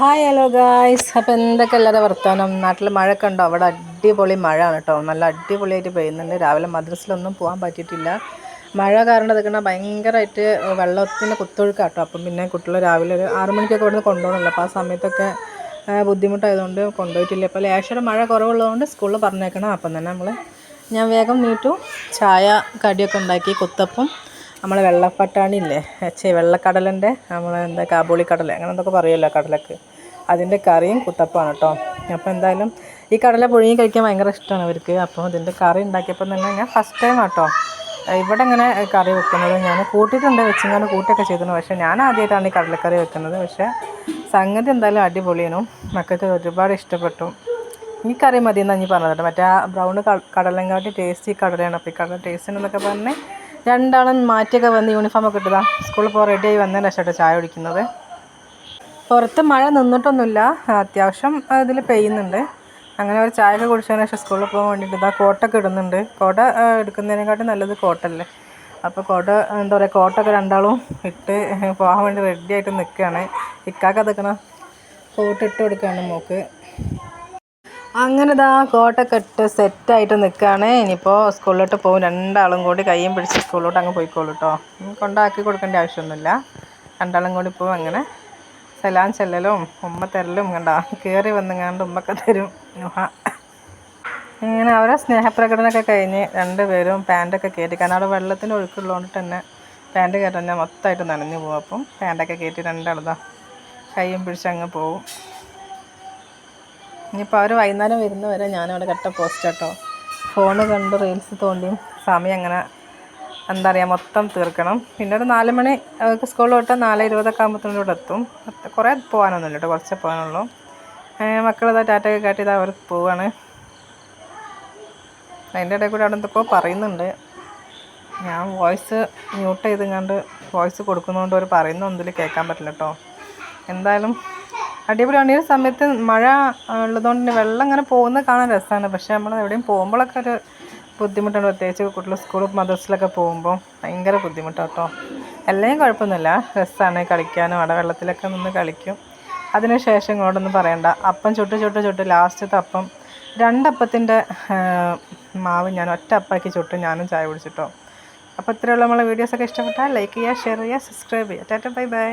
Hi hello guys അപ്പോൾ എന്തൊക്കെ എല്ലാവരും വർത്തമാനം നാട്ടിൽ മഴയൊക്കെ ഉണ്ടോ? അവിടെ അടിപൊളി മഴ ആണ് കേട്ടോ നല്ല അടിപൊളിയായിട്ട് പെയ്യുന്നുണ്ട്. രാവിലെ മദ്രസിലൊന്നും പോകാൻ പറ്റിയിട്ടില്ല. മഴ കാരണം ഇതൊക്കെ ഭയങ്കരമായിട്ട് വെള്ളത്തിന് കുത്തൊഴുക്കാട്ടോ അപ്പം പിന്നെ കുട്ടികൾ രാവിലെ ഒരു ആറ് മണിക്കൊക്കെ ഇവിടുന്ന് കൊണ്ടുപോകണമല്ലോ അപ്പോൾ ആ സമയത്തൊക്കെ ബുദ്ധിമുട്ടായതുകൊണ്ട് കൊണ്ടുപോയിട്ടില്ല. അപ്പോൾ ലേശയുടെ മഴ കുറവുള്ളതുകൊണ്ട് സ്കൂളിൽ പറഞ്ഞേക്കണം. അപ്പം തന്നെ നമ്മൾ ഞാൻ വേഗം നീട്ടു. ചായ കടിയൊക്കെ ഉണ്ടാക്കി. കുത്തപ്പം. നമ്മളെ വെള്ളപ്പട്ടാണി ഇല്ലേ? ചേ വെള്ളക്കടലിന്റെ നമ്മൾ എന്താ കാബൂളി കടല അങ്ങനെ എന്തൊക്കെ പറയുമല്ലോ കടലക്ക്? അതിന്റെ കറിയും കുത്തപ്പമാണ് കേട്ടോ. അപ്പോൾ എന്തായാലും ഈ കടല പുഴുങ്ങി കഴിക്കാൻ ഭയങ്കര ഇഷ്ടമാണ് അവർക്ക് അപ്പോൾ ഇതിന്റെ കറി ഉണ്ടാക്കിയപ്പോൾ തന്നെ ഞാൻ ഫസ്റ്റ് ടൈം ആട്ടോ ഇവിടെ ഇങ്ങനെ കറി വെക്കുന്നത് ഞാൻ കൂട്ടിയിട്ടുണ്ട് വെച്ചിങ്ങനെ കൂട്ടിയൊക്കെ ചെയ്തിരുന്നു. പക്ഷേ ഞാൻ ആദ്യമായിട്ടാണ് ഈ കടലക്കറി വെക്കുന്നത്. പക്ഷേ സംഗതി എന്തായാലും അടിപൊളിയാണ് മക്കൾക്ക് ഒരുപാട് ഇഷ്ടപ്പെട്ടു. ഈ കറി മതി എന്നാണ് ഞാൻ പറഞ്ഞത് മറ്റേ ആ ബ്രൗൺ കടലങ്കാട്ടി ഈ കടലയാണ്. അപ്പോൾ ഈ കടല ടേസ്റ്റ് എന്നൊക്കെ പറഞ്ഞ് രണ്ടാളും മാറ്റിയൊക്കെ വന്ന് യൂണിഫോമൊക്കെ ഇട്ടതാണ് ഇട്ടതാ. സ്കൂളിൽ പോകാൻ റെഡിയായി വന്നതിന് ശേഷം ചായ കുടിക്കുന്നത്. പുറത്ത് മഴ നിന്നിട്ടൊന്നുമില്ല. അത്യാവശ്യം ഇതിൽ പെയ്യുന്നുണ്ട്. അങ്ങനെ ഒരു ചായ കുടിച്ചതിന് ശേഷം സ്കൂളിൽ പോകാൻ വേണ്ടിയിട്ട് ഇതാ കോട്ടൊക്കെ ഇടുന്നുണ്ട്. കോട്ട എടുക്കുന്നതിനെക്കാട്ടും നല്ലത് കോട്ടല്ലേ. അപ്പോൾ കോട്ട എന്താ പറയുക കോട്ടൊക്കെ രണ്ടാളും ഇട്ട് പോകാൻ വേണ്ടി റെഡി ആയിട്ട് നിൽക്കുകയാണ്. ഇക്കാക്ക നിൽക്കണം കോട്ട് ഇട്ട് കൊടുക്കുകയാണ് മോക്ക്. അങ്ങനെ ഇതാ കോട്ടൊക്കെ ഇട്ട് സെറ്റായിട്ട് നിൽക്കുകയാണ്. ഇനിയിപ്പോൾ സ്കൂളിലോട്ട് പോകും. രണ്ടാളും കൂടി കയ്യും പിടിച്ച് സ്കൂളിലോട്ട് അങ്ങ് പോയിക്കോളൂ കേട്ടോ. കൊണ്ടാക്കി കൊടുക്കേണ്ട ആവശ്യമൊന്നുമില്ല. രണ്ടാളും കൂടി പോകും അങ്ങനെ. സലാം ചെല്ലലും ഉമ്മ തരലും കണ്ട. കയറി വന്നുങ്ങാണ്ട് ഉമ്മക്കെ തരും. ഇങ്ങനെ അവരെ സ്നേഹപ്രകടനമൊക്കെ കഴിഞ്ഞ് രണ്ടുപേരും പാന്റൊക്കെ കയറ്റി കാരണം അവിടെ വെള്ളത്തിന്റെ ഒഴുക്കുള്ളതുകൊണ്ട് തന്നെ പാന്റ് കയറ്റാൻ ഞാൻ മൊത്തമായിട്ട് നനഞ്ഞു പോകും. അപ്പം പാന്റൊക്കെ കയറ്റി രണ്ടാളതാ കയ്യും പിടിച്ച് അങ്ങ് പോവും. ഇനിയിപ്പോൾ അവർ വൈകുന്നേരം വരുന്നവരെ ഞാനവിടെ കട്ട പോസ്റ്റ് കേട്ടോ ഫോണ് കണ്ട് റീൽസ് തോണ്ടിയും സമയം അങ്ങനെ എന്താ പറയുക മൊത്തം തീർക്കണം. പിന്നെ ഒരു നാല് മണി അവർക്ക് സ്കൂളിൽ വിട്ടാൽ നാല് ഇരുപതൊക്കെ ആകുമ്പോഴത്തേനും എത്തും. കുറേ പോകാനൊന്നുമില്ല കേട്ടോ കുറച്ച് പോകാനുള്ളൂ മക്കളിതാ ടാറ്റയൊക്കെ കാട്ടിയത് അവർ പോവാണ്. അതിന്റെ ഇടയിൽ കൂടെ അവിടെ എന്തൊക്കെയോ പറയുന്നുണ്ട്. ഞാൻ വോയിസ് മ്യൂട്ട് ചെയ്തങ്ങാണ്ട് വോയിസ് കൊടുക്കുന്നതുകൊണ്ട് അവർ പറയുന്നൊന്നും കേൾക്കാൻ പറ്റില്ല കേട്ടോ. എന്തായാലും അടിപൊളിയാണ് ഈ സമയത്ത് മഴ ഉള്ളതുകൊണ്ട് വെള്ളം ഇങ്ങനെ പോകുന്നത് കാണാൻ രസമാണ്. പക്ഷേ നമ്മൾ എവിടെയും പോകുമ്പോഴൊക്കെ ഒരു ബുദ്ധിമുട്ടാണ്. പ്രത്യേകിച്ച് കുട്ടികൾ സ്കൂൾ മദ്രസിലൊക്കെ പോകുമ്പോൾ ഭയങ്കര ബുദ്ധിമുട്ടാണ് കേട്ടോ എല്ലാം കുഴപ്പമൊന്നുമില്ല. രസമാണ് കളിക്കാനും അവിടെ വെള്ളത്തിലൊക്കെ നിന്ന് കളിക്കും. അതിനുശേഷം ഇങ്ങോട്ടൊന്നും പറയണ്ട. അപ്പം ചുട്ട് ചുട്ട് ചുട്ട് ലാസ്റ്റത്തെ അപ്പം. രണ്ടപ്പത്തിന്റെ മാവ് ഞാൻ ഒറ്റ അപ്പാക്കി ചുട്ട്. ഞാനും ചായ കുടിച്ചിട്ടോ. അപ്പോൾ ഇത്രയുള്ള നമ്മളെ വീഡിയോസൊക്കെ ഇഷ്ടപ്പെട്ടാൽ ലൈക്ക് ചെയ്യുക ഷെയർ ചെയ്യുക സബ്സ്ക്രൈബ് ചെയ്യുക. Tata bye bye.